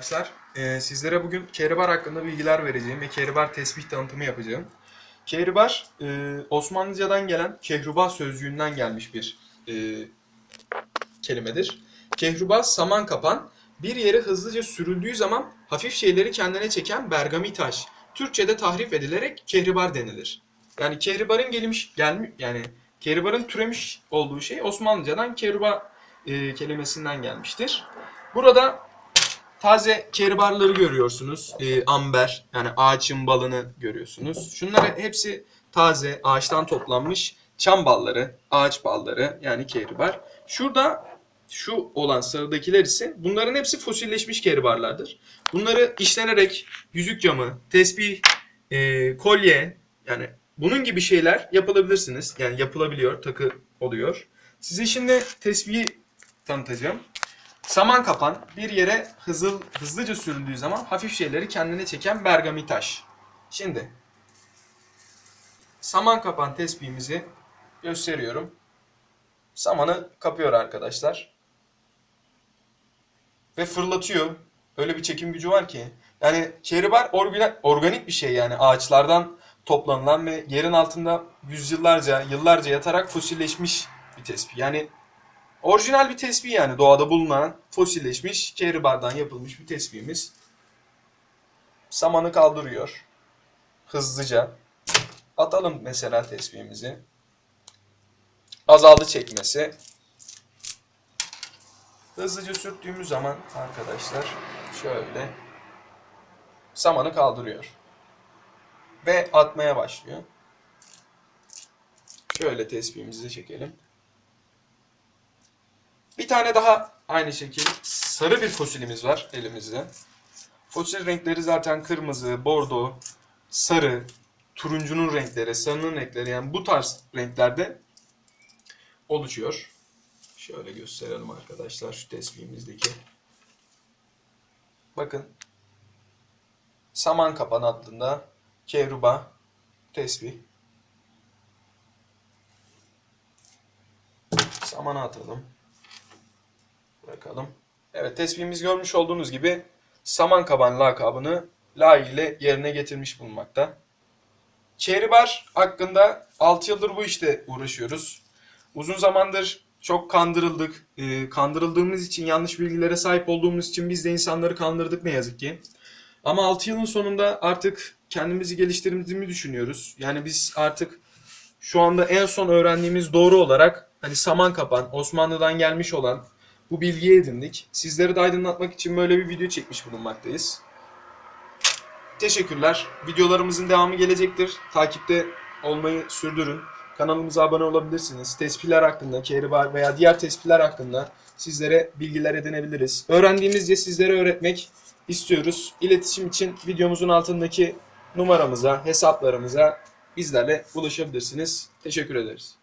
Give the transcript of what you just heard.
Arkadaşlar e, sizlere bugün kehribar hakkında bilgiler vereceğim ve kehribar tesbih tanıtımı yapacağım. Kehribar e, Osmanlıcadan gelen kehruba sözcüğünden gelmiş bir e, kelimedir. Kehruba saman kapan, bir yere hızlıca sürüldüğü zaman hafif şeyleri kendine çeken bergami taş. Türkçe'de tahrif edilerek kehribar denilir. Yani kehribarın gelmiş gelmiş yani kehribarın türemiş olduğu şey Osmanlıcadan kehruba e, kelimesinden gelmiştir. Burada taze kehribarları görüyorsunuz. E, amber yani ağaçın balını görüyorsunuz. Şunlar hepsi taze ağaçtan toplanmış çam balları, ağaç balları yani kehribar. Şurada şu olan sarıdakiler ise bunların hepsi fosilleşmiş kehribarlardır. Bunları işlenerek yüzük camı, tesbih, e, kolye yani bunun gibi şeyler yapılabilirsiniz. Yani yapılabiliyor, takı oluyor. Size şimdi tesbihi tanıtacağım. Saman kapan bir yere hızlı, hızlıca sürüldüğü zaman hafif şeyleri kendine çeken bergami taş. Şimdi saman kapan tesbihimizi gösteriyorum. Samanı kapıyor arkadaşlar. Ve fırlatıyor. Öyle bir çekim gücü var ki. Yani kehribar organa- organik bir şey yani ağaçlardan toplanılan ve yerin altında yüzyıllarca, yıllarca yatarak fosilleşmiş bir tespih. Yani orijinal bir tespih yani doğada bulunan fosilleşmiş kehribardan yapılmış bir tespihimiz. Samanı kaldırıyor. Hızlıca. Atalım mesela tespihimizi. Azaldı çekmesi. Hızlıca sürttüğümüz zaman arkadaşlar şöyle samanı kaldırıyor. Ve atmaya başlıyor. Şöyle tespihimizi çekelim. Bir tane daha aynı şekil sarı bir fosilimiz var elimizde. Fosil renkleri zaten kırmızı, bordo, sarı, turuncunun renkleri, sarının renkleri yani bu tarz renklerde oluşuyor. Şöyle gösterelim arkadaşlar şu tespihimizdeki. Bakın. Saman kapan adında kehruba tesbih. Samana atalım. Bırakalım. Evet tesbihimiz görmüş olduğunuz gibi saman kaban lakabını layığıyla yerine getirmiş bulunmakta. Kehribar hakkında 6 yıldır bu işte uğraşıyoruz. Uzun zamandır çok kandırıldık. Ee, kandırıldığımız için, yanlış bilgilere sahip olduğumuz için biz de insanları kandırdık ne yazık ki. Ama 6 yılın sonunda artık kendimizi geliştirdiğimizi düşünüyoruz. Yani biz artık şu anda en son öğrendiğimiz doğru olarak hani saman kapan, Osmanlı'dan gelmiş olan bu bilgiyi edindik. Sizleri de aydınlatmak için böyle bir video çekmiş bulunmaktayız. Teşekkürler. Videolarımızın devamı gelecektir. Takipte olmayı sürdürün. Kanalımıza abone olabilirsiniz. Tespihler hakkında, kehribar veya diğer tespihler hakkında sizlere bilgiler edinebiliriz. Öğrendiğimizce sizlere öğretmek istiyoruz. İletişim için videomuzun altındaki numaramıza, hesaplarımıza bizlerle ulaşabilirsiniz. Teşekkür ederiz.